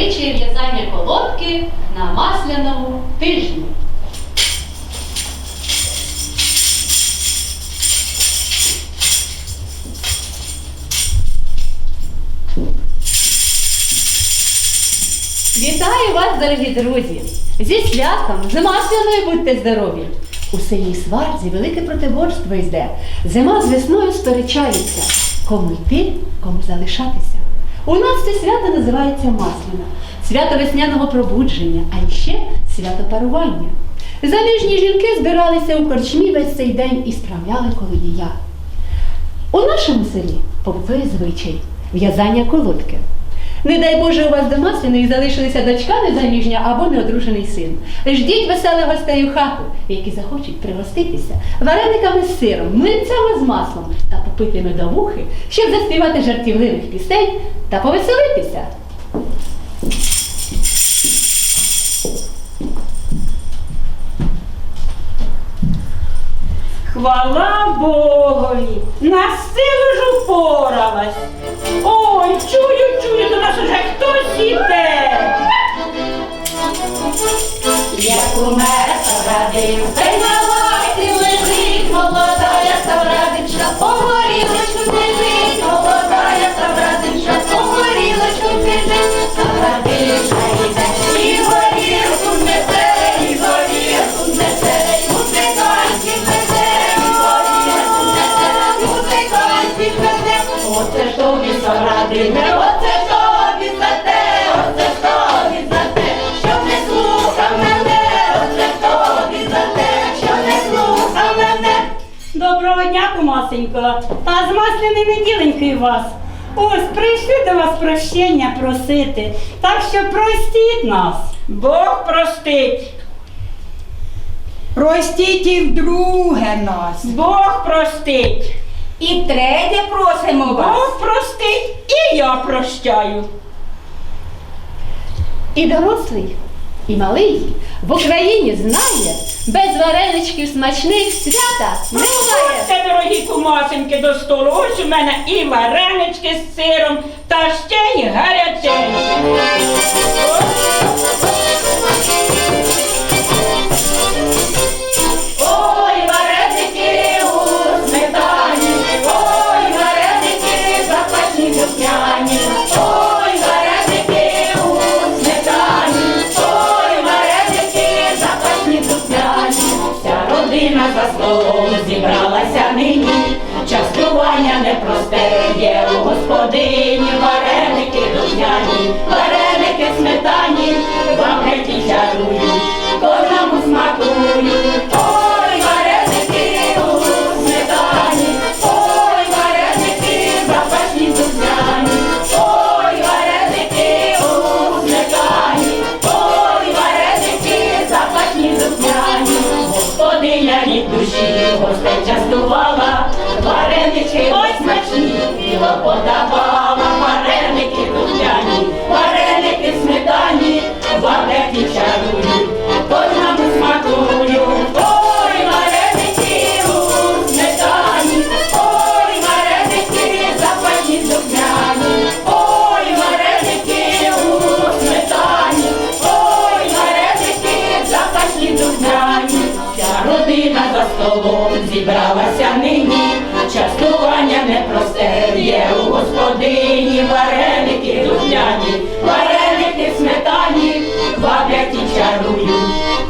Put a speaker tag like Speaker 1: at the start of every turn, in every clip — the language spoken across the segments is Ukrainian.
Speaker 1: звичаю в'язання колодки на масляному тижні. Вітаю вас, дорогі друзі! Зі святом, з масляною будьте здорові! У селі Сварзі велике протиборство йде. Зима з весною сперечається. Кому йти, кому залишатися. У нас це свято називається Масляна, свято весняного пробудження, а ще свято парування. Заміжні жінки збиралися у корчмі весь цей день і справляли колодія. У нашому селі побутує звичай в'язання колодки. Не дай Боже, у вас до масляної залишилися дочка незаміжня або неодружений син. Ждіть веселих гостей у хату, які захочуть пригоститися варениками з сиром, млинцями з маслом та попити медовухи, щоб заспівати жартівливих пісень та повеселитися.
Speaker 2: Хвала Богові, на силу ж упоралась. Ой, чую, чую, до нас уже хтось іде. Як умер радив, та й Дня, та з масляної неділенькою вас. Ось прийшли до вас прощення просити, так що простіть нас.
Speaker 3: Бог простить,
Speaker 4: Простіть і вдруге нас.
Speaker 3: Бог простить,
Speaker 4: І третє просимо вас.
Speaker 3: Бог простить, і я прощаю.
Speaker 1: І дорослий, і малий в Україні знає, без вареничків смачних свята немає.
Speaker 3: Це, дорогі кумасеньки, до столу. Ось у мене і варенички з сиром, та ще й гаряченькі. Вареники вареники сметані, вам геть чарують, кожному смакують. Ой, вареники у сметані, ой, вареники запашні духмяні, ой, вареники у сметані, ой, вареники запашні духмяні, господиня душі гостей частувала, вареники ой смачні, біло подавала, вареники духмяні, вареники сметані, ваблять і чарують,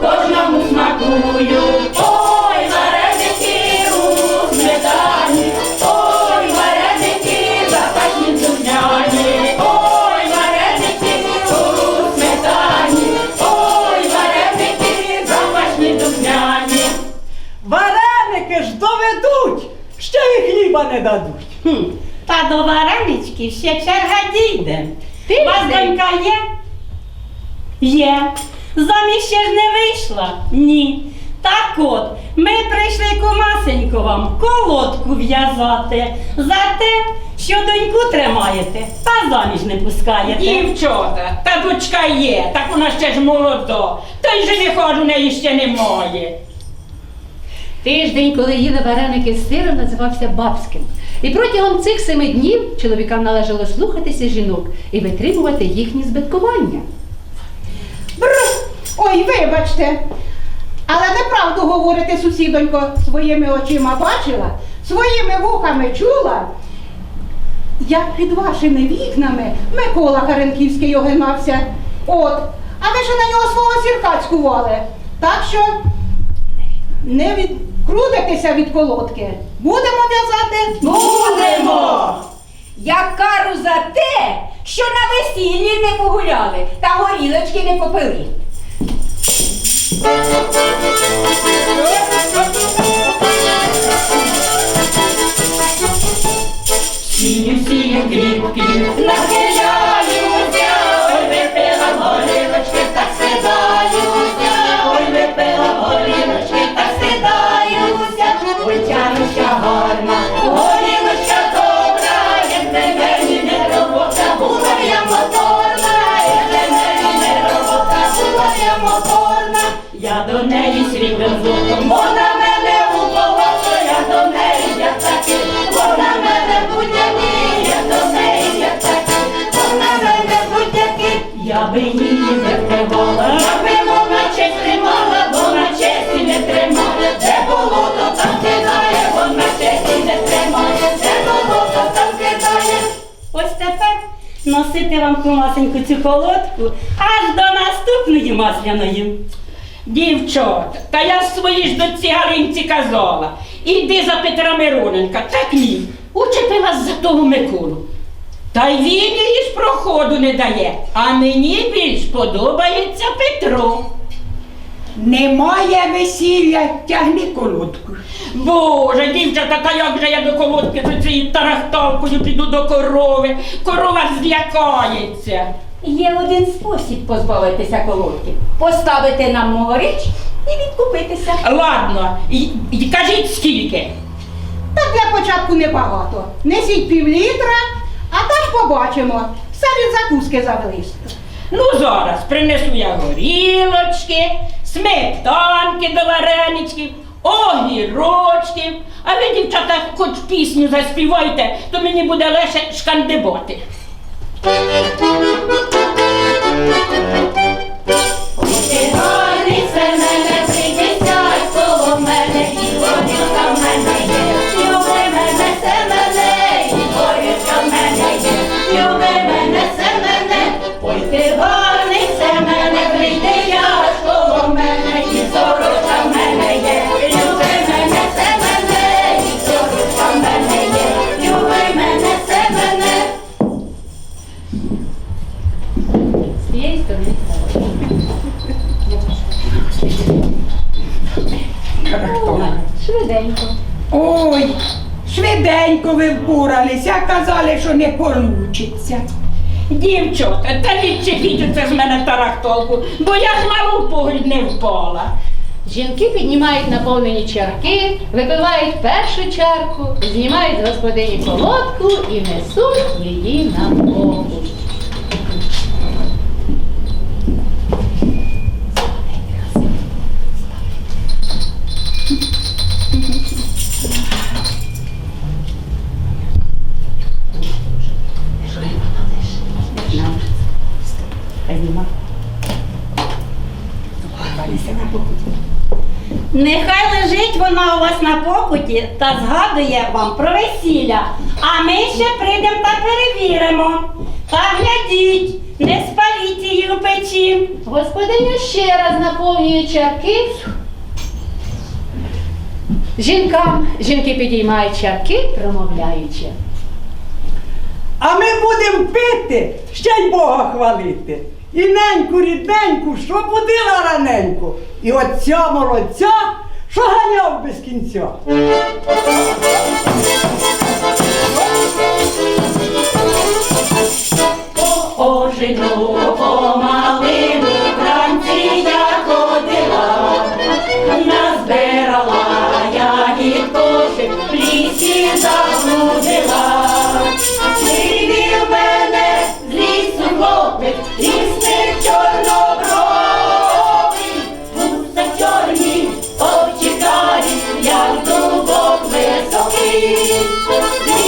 Speaker 3: кожному смакують. Ой, вареники у ой, вареники запашні духмяні, ой, вареники у ой, вареники запашні духмяні.
Speaker 2: Вареники ж доведуть, ще й хліба не дадуть. Та до варенички ще черга дійде.
Speaker 1: Ти
Speaker 2: У вас донька є? Є. Заміж ще ж не вийшла? Ні. Так от, ми прийшли кумасенько вам колодку в'язати за те, що доньку тримаєте, та заміж не пускаєте.
Speaker 3: Дівчата, та дочка є, так вона ще ж молода, та й жениху у неї ще немає.
Speaker 1: Тиждень, коли їли вареники з сиром, називався бабським. І протягом цих семи днів чоловікам належало слухатися жінок і витримувати їхні збиткування.
Speaker 5: Бр! Ой, вибачте. Але неправду говорите, сусідонько, своїми очима бачила, своїми вухами чула. Як під вашими вікнами Микола Харенківський огинався. От, а ви ще на нього свого сірка цькували. Так що не відкрутитеся від колодки. Будемо в'язати?
Speaker 4: Будемо! Я кару за те, що на весіллі не погуляли та горілочки не попили.
Speaker 3: Сію, сію, квітки, нахиляюся, вона мене уколола, я до неї як таки, вона мене будь-який, я до неї як таки, вона мене будь-який, я би її не тримала, якби вона честь тримала, вона честі не тримає, де було, то там вона честі не тримає, де було, то.
Speaker 6: Ось тепер носити вам ту масеньку цю колодку аж до наступної масляної.
Speaker 3: Дівчата, та я своїй ж доці Галинці казала. Іди за Петра Мироненка, так ні. Учепилась за того Миколу. Та й він її ж проходу не дає. А мені більш подобається Петро.
Speaker 4: Немає весілля, тягни колодку.
Speaker 3: Боже, дівчата, та як же я до колодки з цією тарахталкою піду до корови. Корова злякається.
Speaker 4: Є один спосіб позбавитися колодки. Поставити нам могорич і відкупитися.
Speaker 3: Ладно, і, і кажіть скільки.
Speaker 5: Так для початку небагато. Несіть пів літра, а там побачимо. Все від закуски завелись.
Speaker 3: Ну, зараз принесу я горілочки, сметанки до вареничків, огірочків. А ви, дівчата, хоч пісню заспівайте, то мені буде легше шкандибати.
Speaker 4: Що не получиться.
Speaker 3: Дівчата, та відчепіть оце з мене тарахтолку, бо я хмару мало в погріб не впала.
Speaker 1: Жінки піднімають наповнені чарки, випивають першу чарку, знімають з господині колодку і несуть її на погріб.
Speaker 6: Та згадує вам про весілля. А ми ще прийдемо та перевіримо. Та глядіть, не спаліть її у печі.
Speaker 1: Господиня ще раз наповнює чарки. Жінкам, жінки підіймають чарки, промовляючи.
Speaker 7: А ми будемо пити, ще й Бога хвалити. І неньку рідненьку, що будила раненьку, і отця молодця, що ганяв без кінця.
Speaker 3: Ожину по Thank you.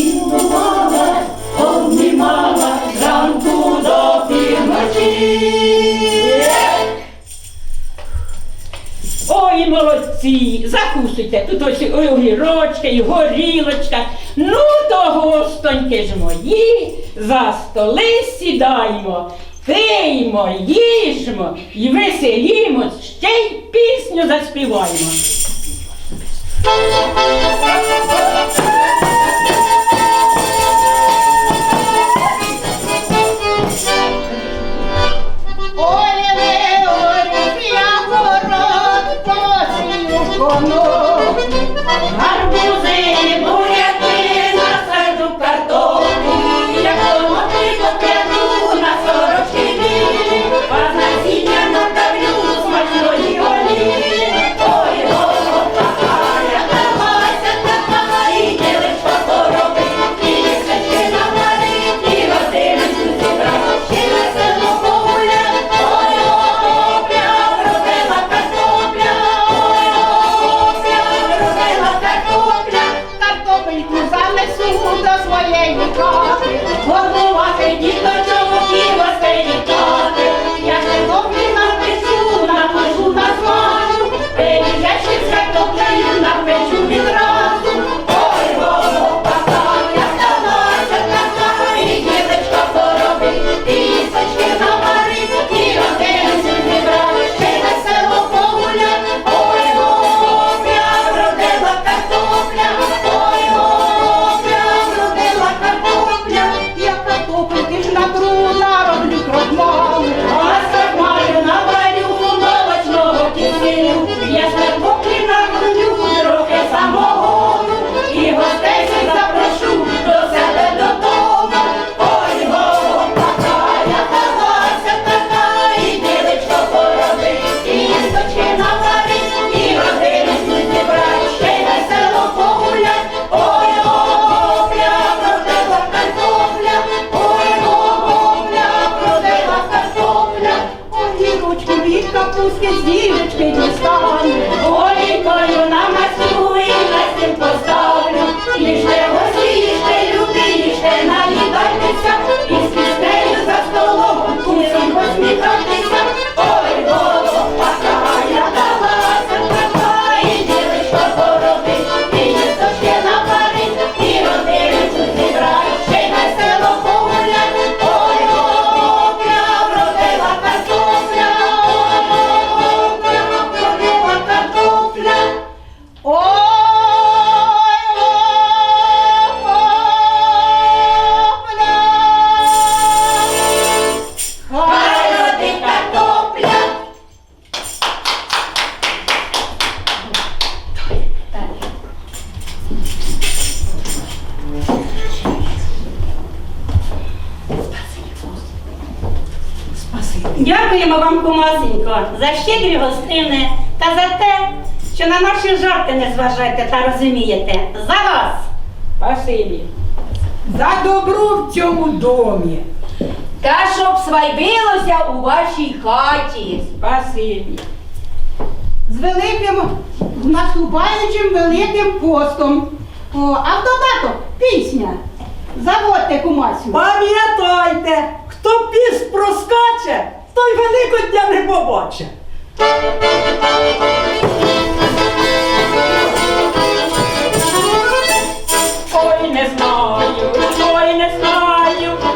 Speaker 3: цілувала, обнімала ранку до півночі. Ой, молодці, закусуйте, тут ось і огірочка, і горілочка. Ну, то гостоньки ж мої, за столи сідаймо, пиймо, їжмо і веселімо, ще й пісню заспіваємо. no. щедрі гостини та за те, що на наші жарти не зважаєте та розумієте. За вас, спасибі,
Speaker 7: за добру в цьому домі.
Speaker 4: Та щоб свайбилося у вашій хаті.
Speaker 3: Спасибі.
Speaker 5: З великим наступаючим великим постом. О, А в додаток пісня. Заводьте кумасю.
Speaker 7: Пам'ятайте, хто піс проскаче, той великодня не побачить.
Speaker 3: Ой, не знаю, ой, не знаю.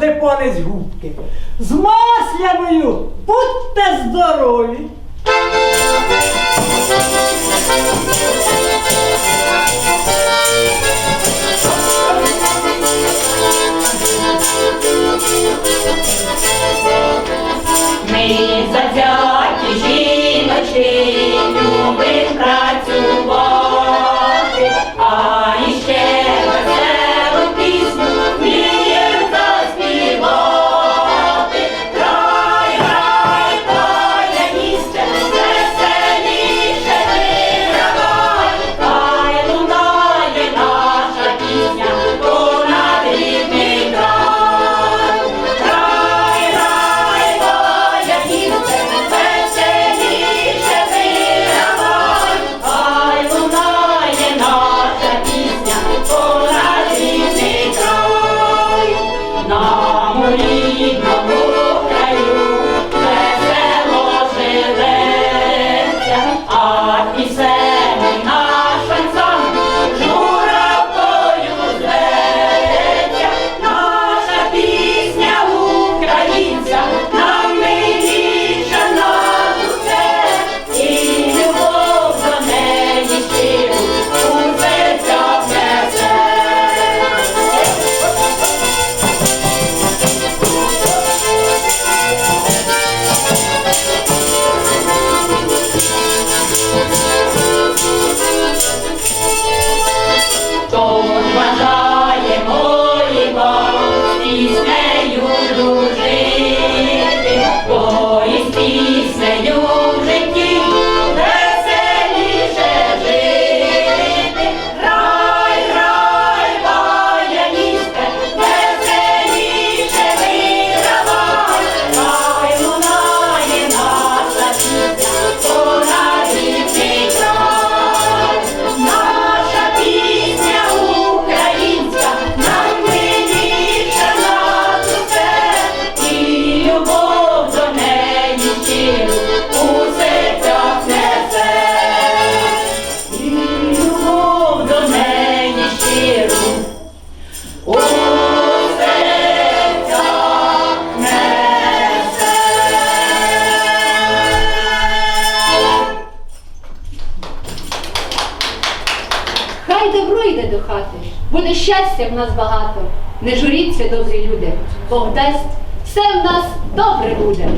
Speaker 7: Степанець губки. З масляною будьте здорові!
Speaker 8: Ми завзяті жіночі любим
Speaker 3: працю. щастя в нас багато. Не журіться, добрі люди, Бог дасть, все в нас добре буде.